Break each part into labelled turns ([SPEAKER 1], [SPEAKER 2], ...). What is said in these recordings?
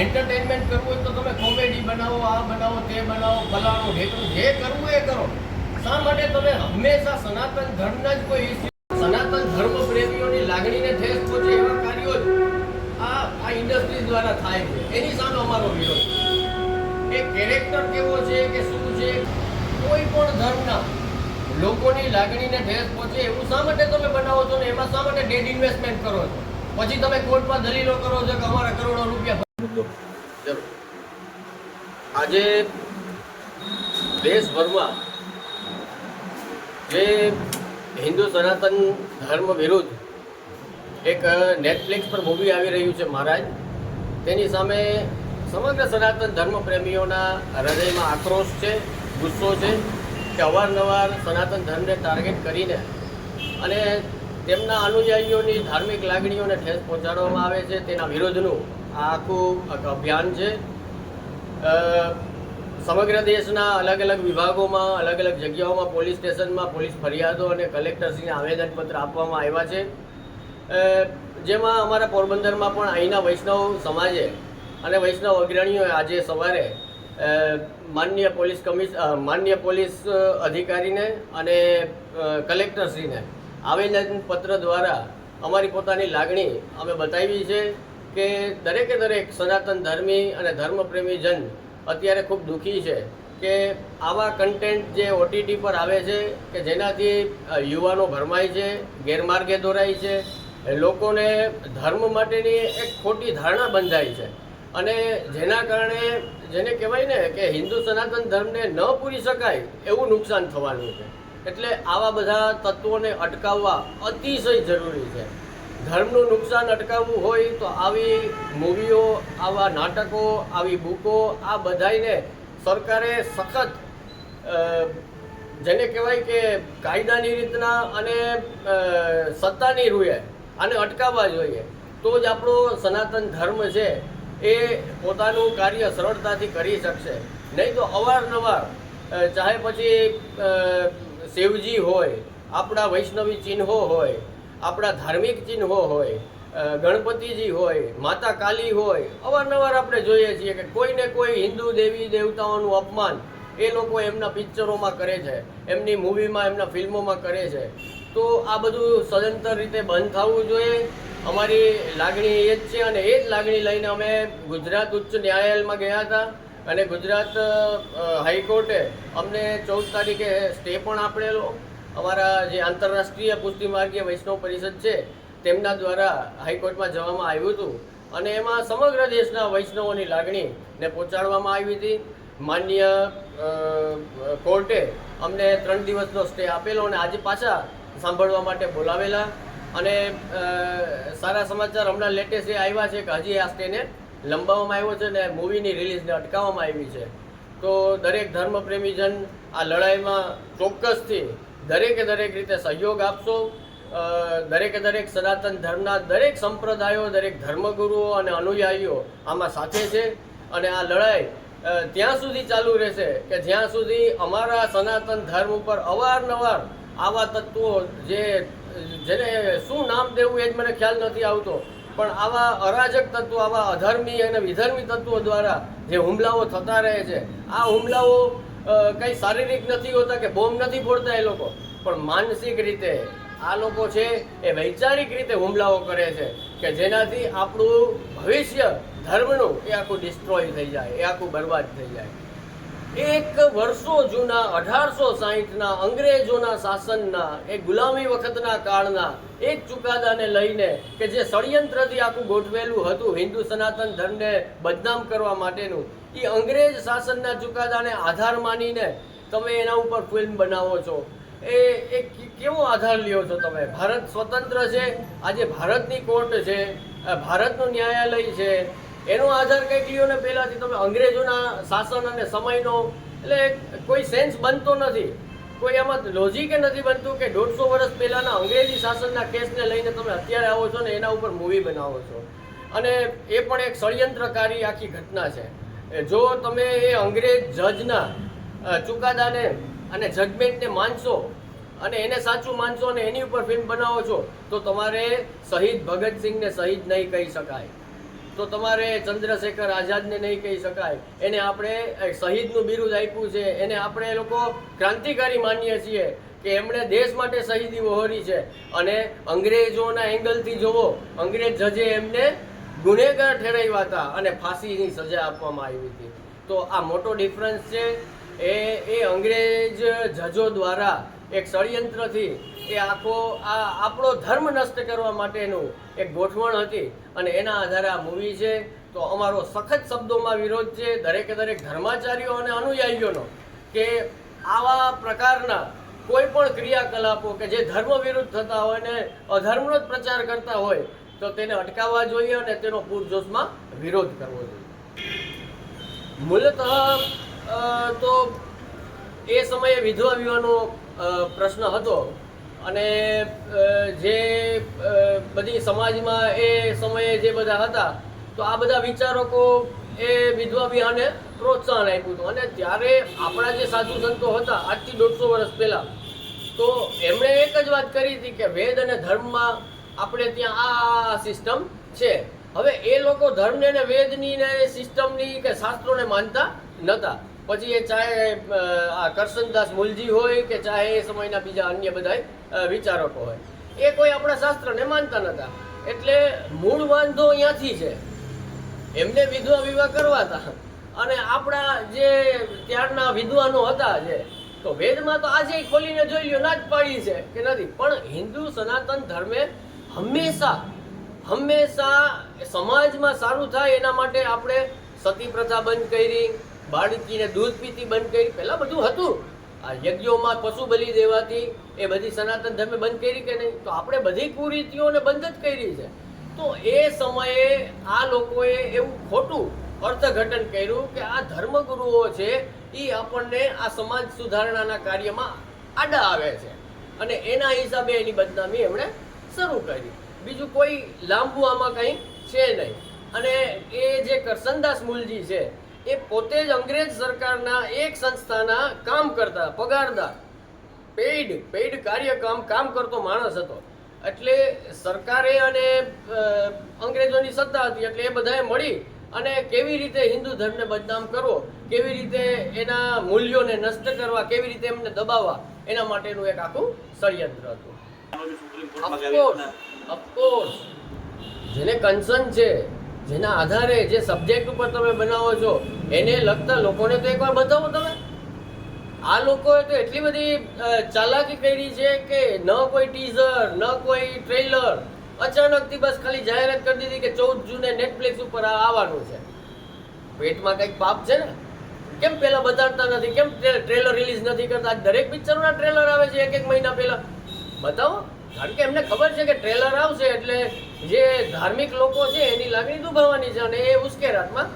[SPEAKER 1] Entertainment કરવું હોય તો તમે કોમેડી બનાવો, આ બનાવો, તે બનાવો, ફલાણો ઢેકણું, જે કરવું એ કરો. શા માટે તમે હંમેશા સનાતન ધર્મના જ કોઈ સનાતન ધર્મ પ્રેમીઓની લાગણીને ઠેસ પહોંચે એવા કાર્યો આ આ ઇન્ડસ્ટ્રી દ્વારા થાય છે. એની સામે અમારો વિરોધ. એ કેરેક્ટર કેવો છે, કે શું છે? કોઈ પણ ધર્મના લોકોની લાગણીને ઠેસ પહોંચે એવું શા માટે તમે બનાવો છો ને? એમાં શા માટે ડેડ ઇન્વેસ્ટમેન્ટ કરો છો? પછી તમે કોર્ટમાં દલીલો કરો છો કે અમારા કરોડો રૂપિયા જરૂર આજે દેશભરમાં જે હિન્દુ સનાતન ધર્મ વિરુદ્ધ એક નેટફ્લિક્સ પર મૂવી આવી રહ્યું છે મહારાજ. તેની સામે સમગ્ર સનાતન ધર્મ પ્રેમીઓના હૃદયમાં આક્રોશ છે, ગુસ્સો છે કે અવારનવાર સનાતન ધર્મને ટાર્ગેટ કરીને અને તેમના અનુયાયીઓની ધાર્મિક લાગણીઓને ઠેસ પહોંચાડવામાં આવે છે. તેના વિરોધનું આ આખું અભિયાન છે. સમગ્ર દેશના અલગ અલગ વિભાગોમાં અલગ અલગ જગ્યાઓમાં પોલીસ સ્ટેશનમાં પોલીસ ફરિયાદો અને કલેક્ટરશ્રીને આવેદનપત્ર આપવામાં આવ્યા છે. જેમાં અમારા પોરબંદરમાં પણ અહીંના વૈષ્ણવ સમાજે અને વૈષ્ણવ અગ્રણીઓએ આજે સવારે માનનીય પોલીસ કમિશ માનનીય પોલીસ અધિકારીને અને અ, કલેક્ટરશ્રીને આવેદનપત્ર દ્વારા અમારી પોતાની લાગણી અમે બતાવી છે કે દરેકે દરેક સનાતન ધર્મી અને ધર્મપ્રેમી જન અત્યારે ખૂબ દુઃખી છે કે આવા કન્ટેન્ટ જે ઓટીટી પર આવે છે કે જેનાથી યુવાનો ભરમાય છે, ગેરમાર્ગે દોરાય છે લોકોને ધર્મ માટેની એક ખોટી ધારણા બંધાય છે. અને જેના કારણે જેને કહેવાય ને કે હિન્દુ સનાતન ધર્મને ન પૂરી શકાય એવું નુકસાન થવાનું છે. એટલે આવા બધા તત્વોને અટકાવવા અતિશય જરૂરી છે. ધર્મનું નુકસાન અટકાવવું હોય તો આવી મૂવીઓ, આવા નાટકો, આવી બુકો, આ બધાને સરકારે સખત જેને કહેવાય કે કાયદાની રીતના અને સત્તાની રૂએ આને અટકાવવા જોઈએ. તો જ આપણો સનાતન ધર્મ છે એ પોતાનું કાર્ય સરળતાથી કરી શકશે. નહીં તો અવારનવાર ચાહે પછી શિવજી હોય, આપણા વૈષ્ણવી ચિહ્નો હોય, આપણા ધાર્મિક ચિહ્નો હોય ગણપતિજી હોય, માતા કાલી હોય, અવારનવાર આપણે જોઈએ છીએ કે કોઈને કોઈ હિન્દુ દેવી દેવતાઓનું અપમાન એ લોકો એમના પિક્ચરોમાં કરે છે, એમની મૂવીમાં, એમના ફિલ્મોમાં કરે છે. તો આ બધું સદંતર રીતે બંધ થવું જોઈએ. અમારી લાગણી એ જ છે અને એ જ લાગણી લઈને અમે ગુજરાત ઉચ્ચ ન્યાયાલયમાં ગયા હતા. અને ગુજરાત હાઈકોર્ટે અમને ચૌદ તારીખે સ્ટે પણ આપેલો. અમારા જે આંતરરાષ્ટ્રીય પુષ્ટિમાર્ગીય વૈષ્ણવ પરિષદ છે, તેમના દ્વારા હાઈકોર્ટમાં જવામાં આવ્યું હતું. અને એમાં સમગ્ર દેશના વૈષ્ણવોની લાગણીને પહોંચાડવામાં આવી હતી. માન્ય કોર્ટે અમને ત્રણ દિવસનો સ્ટે આપેલો અને આજે પાછા સાંભળવા માટે બોલાવેલા. અને સારા સમાચાર હમણાં લેટેસ્ટ એ આવ્યા છે કે હજી આ સ્ટેને લંબાવવામાં આવ્યો છે અને મૂવીની રિલીઝને અટકાવવામાં આવી છે. તો દરેક ધર્મપ્રેમીજન આ લડાઈમાં ચોક્કસથી દરેકે દરેક રીતે સહયોગ આપશો. દરેકે દરેક સનાતન ધર્મના દરેક સંપ્રદાયો, દરેક ધર્મગુરુઓ અને અનુયાયીઓ આમાં સાથે છે. અને આ લડાઈ ત્યાં સુધી ચાલુ રહેશે કે જ્યાં સુધી અમારા સનાતન ધર્મ ઉપર અવારનવાર આવા તત્વો જે, જેને શું નામ દેવું એ જ મને ખ્યાલ નથી આવતો. પણ આવા અરાજક તત્વો, આવા અધર્મી અને વિધર્મી તત્વો દ્વારા જે હુમલાઓ થતા રહે છે, આ હુમલાઓ કંઈ શારીરિક નથી હોતા કે બોમ્બ નથી ફોડતા એ લોકો, પણ માનસિક રીતે આ લોકો છે એ વૈચારિક રીતે હુમલાઓ કરે છે કે જેનાથી આપણું ભવિષ્ય, ધર્મનું એ આખું ડિસ્ટ્રોય થઈ જાય, એ આખું બરબાદ થઈ જાય. એક વર્ષો જૂના, અઢારસો સાહીઠના અંગ્રેજોના શાસનના, એ ગુલામી વખતના કાળના, એક ચુકાદાને લઈને કે જે ષડયંત્રથી આખું ગોઠવેલું હતું હિન્દુ સનાતન ધર્મને બદનામ કરવા માટેનું એ અંગ્રેજ શાસનના ચુકાદાને આધાર માનીને તમે એના ઉપર ફિલ્મ બનાવો છો. એ એ કેવો આધાર લ્યો છો તમે? ભારત સ્વતંત્ર છે, આજે ભારતની કોર્ટ છે ભારતનું ન્યાયાલય છે એનો આધાર કંઈક લ્યો ને પહેલાંથી તમે અંગ્રેજોના શાસન અને સમયનો, એટલે કોઈ સેન્સ બનતો નથી. કોઈ એમાં લોજિક નથી બનતું કે દોઢસો વર્ષ પહેલાંના અંગ્રેજી શાસનના કેસને લઈને તમે અત્યારે આવો છો ને એના ઉપર મૂવી બનાવો છો. અને એ પણ એક ષડયંત્રકારી આખી ઘટના છે. જો તમે એ અંગ્રેજ જજના ચુકાદાને અને જજમેન્ટને માનશો અને એને સાચું માનશો અને એની ઉપર ફિલ્મ બનાવો છો, તો તમારે શહીદ ભગતસિંહને શહીદ નહીં કહી શકાય. તો તમારે ચંદ્રશેખર આઝાદને નહીં કહી શકાય. એને આપણે શહીદનું બિરુદ આપ્યું છે. એને આપણે લોકો ક્રાંતિકારી માનીએ છીએ કે એમણે દેશ માટે શહીદી વહોરી છે. અને અંગ્રેજોના એંગલથી જોવો, અંગ્રેજ જજે એમને ગુનેગાર ઠેરાવ્યા હતા અને ફાંસીની સજા આપવામાં આવી હતી. તો આ મોટો ડિફરન્સ છે. એ એ અંગ્રેજ જજો દ્વારા એક ષડયંત્રથી એ આખો આ આપણો ધર્મ નષ્ટ કરવા માટેનું એક ગોઠવણ હતી અને એના આધારે આ મૂવી છે. તો અમારો સખત શબ્દોમાં વિરોધ છે દરેકે દરેક ધર્માચાર્યો અને અનુયાયીઓનો કે આવા પ્રકારના કોઈ પણ ક્રિયાકલાપો કે જે ધર્મ વિરુદ્ધ થતા હોય ને અધર્મનો જ પ્રચાર કરતા હોય તો તેને અટકાવવા જોઈએ અને તેનો પૂરજોશમાં વિરોધ કરવો જોઈએ. મૂલતઃ તો એ સમયે વિધવા વિવાહનો પ્રશ્ન હતો. અને જે બધી સમાજમાં એ સમયે જે બધા હતા, તો આ બધા વિચારકો એ વિધવા વિહાને પ્રોત્સાહન આપ્યું હતું. અને ત્યારે આપણા જે સાધુ સંતો હતા, આજથી દોઢસો વર્ષ પહેલાં, તો એમણે એક જ વાત કરી હતી કે વેદ અને ધર્મમાં આપણે ત્યાં આ સિસ્ટમ છે. હવે એ લોકો ધર્મને ને વેદની ને સિસ્ટમની કે શાસ્ત્રોને માનતા નહોતા પછી એ ચાહે આ કરશનદાસ મુલજી હોય કે ચાહે એ સમયના બીજા અન્ય બધા વિચારકો હોય. એ કોઈ આપણા શાસ્ત્રને માનતા નહોતા એટલે મૂળ વાંધો અહીંયાથી છે. એમને વિધવા વિવાહ કરવા હતા. અને આપણા જે ત્યારના વિદ્વાનો હતા જે, તો વેદમાં તો આજે ખોલીને જોઈ લ્યો, ના જ પાડી છે કે નથી. પણ હિન્દુ સનાતન ધર્મે હંમેશા હંમેશા સમાજમાં સારું થાય એના માટે આપણે સતી પ્રથા બંધ કરી બાળકીને દૂધ પીતી બંધ કરી, પહેલાં બધું હતું. આ યજ્ઞોમાં પશુ બલિ દેવાથી એ બધી સનાતન ધર્મે બંધ કરી કે નહીં? તો આપણે બધી કુરીતિઓને બંધ જ કરી છે. તો એ સમયે આ લોકોએ એવું ખોટું અર્થઘટન કર્યું કે આ ધર્મગુરુઓ છે, એ આપણને આ સમાજ સુધારણાના કાર્યમાં આડા આવે છે. અને એના હિસાબે એની બદનામી એમણે શરૂ કરી. બીજું કોઈ લાંબુ આમાં કંઈ છે નહીં. અને એ જે કરસનદાસ મુલજી છે એ પોતે જ અંગ્રેજ સરકારના એક સંસ્થાના કામ કરતા પગારદાર. પેઇડ પેઇડ કાર્યક્રમ કામ કરતો માણસ હતો. એટલે સરકારે અને અંગ્રેજોની સત્તા હતી એટલે એ બધાએ મળી અને કેવી રીતે હિન્દુ ધર્મને બદનામ કરવો કેવી રીતે એના મૂલ્યોને નષ્ટ કરવા કેવી રીતે એમને દબાવવા એના માટેનું એક આખું ષડયંત્ર હતું. ઓફકોર્સ ઓફકોર્સ જેને કન્સર્ન છે જેના આધારે જે સબ્જેક્ટ ઉપર તમે બનાવો છો, એને લગતા લોકોને તો એકવાર બતાવો તમે. આ લોકોએ તો એટલી બધી ચાલાકી કરી છે કે ન કોઈ ટીઝર ન કોઈ ટ્રેલર અચાનકથી બસ ખાલી જાહેરાત કરી દીધી કે ચૌદ જૂને નેટફ્લિક્સ ઉપર આવવાનું છે. પેટમાં કંઈક પાપ છે ને? કેમ પહેલાં બતાડતા નથી? કેમ ટ્રેલર રિલીઝ નથી કરતા? દરેક પિક્ચરના ટ્રેલર આવે છે એક એક મહિના પહેલા. બતાવો. કારણ કે એમને ખબર છે કે ટ્રેલર આવશે એટલે જે ધાર્મિક લોકો છે, એની લાગણી દુભાવવાની છે અને એ ઉશ્કેરાટમાં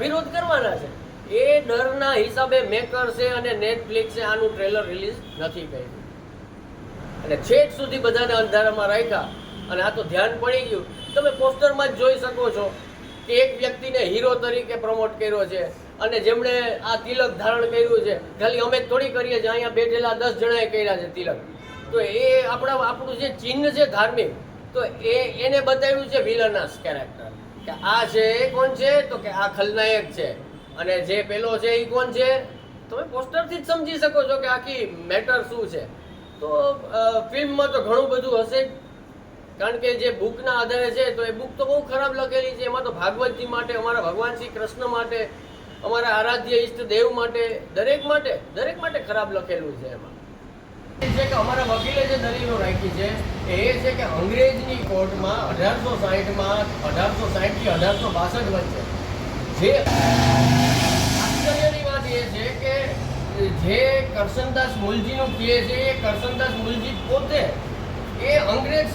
[SPEAKER 1] વિરોધ કરવાના છે. એ ડરના હિસાબે મેકર્સે અને નેટફ્લિક્સે આનું ટ્રેલર રિલીઝ નથી કર્યું. અને છેક સુધી બધાને અંધારામાં રાખ્યા અને આ તો ધ્યાન પડી ગયું. તમે પોસ્ટરમાં જ જોઈ શકો છો કે એક વ્યક્તિને હીરો તરીકે પ્રમોટ કર્યો છે અને જેમણે આ તિલક ધારણ કર્યું છે. ખાલી અમે થોડી કરીએ છીએ, અહીંયા બેઠેલા દસ જણાએ કર્યા છે તિલક. તો એ આપણા આપણું જે ચિહ્ન છે ધાર્મિક તો એ, એને બતાવ્યું છે વિલનસ કેરેક્ટર કે આ છે એ કોણ છે? તો કે આ ખલનાયક છે. અને જે પેલો છે એ કોણ છે? તમે પોસ્ટરથી જ સમજી શકો છો કે આખી મેટર શું છે. તો ફિલ્મમાં તો ઘણું બધું હશે. કારણ કે જે બુકના આધારે છે, તો એ બુક તો બહુ ખરાબ લખેલી છે. એમાં તો ભાગવતજી માટે, અમારા ભગવાન શ્રી કૃષ્ણ માટે, અમારા આરાધ્ય ઈષ્ટ દેવ માટે, દરેક માટે દરેક માટે ખરાબ લખેલું છે એમાં. છે કે અમારા વકીલે જે દલીલો રાખી છે, એ છે કે અઢારસો સાહીઠમાં, અઢારસો અઢારસો બાસઠ વચ્ચે. જે આશ્ચર્યની વાત એ છે કે જે કરશનદાસ મુલજીનું છે, એ કરશનદાસ મુલજી પોતે એ અંગ્રેજ